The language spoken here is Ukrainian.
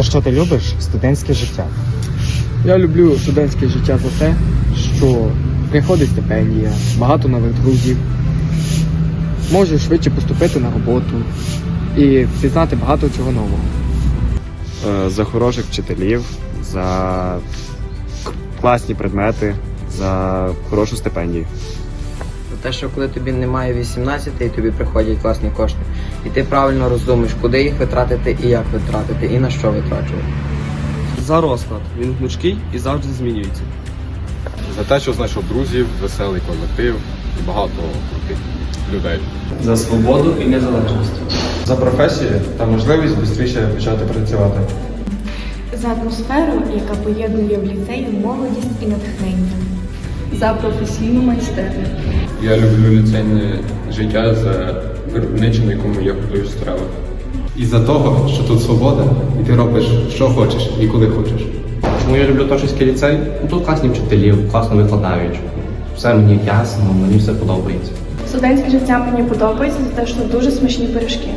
За що ти любиш студентське життя? Я люблю студентське життя за те, що приходить стипендія, багато нових друзів, можу швидше поступити на роботу і пізнати багато чого нового. Е, За хороших вчителів, за класні предмети, за хорошу стипендію. За те, що коли тобі немає 18 і тобі приходять класні кошти, і ти правильно роздумуєш, куди їх витратити і як витратити, і на що витрачувати. За розклад. Він гнучкий і завжди змінюється. За те, що знайшов друзів, веселий колектив і багато крутих людей. За свободу і незалежність. За професію та можливість швидше почати працювати. за атмосферу, яка поєднує в ліцеї молодість і натхнення. за професійну майстерню. Я люблю ліцейне життя за виробниче, на якому я готую страви. І за того, що тут свобода, і ти робиш, що хочеш і коли хочеш. Чому я люблю Тошинський ліцей? Ну, тут класні вчителі, класно викладають. Все мені ясно, мені все подобається. Студентське життя мені подобається за те, що дуже смачні пиріжки.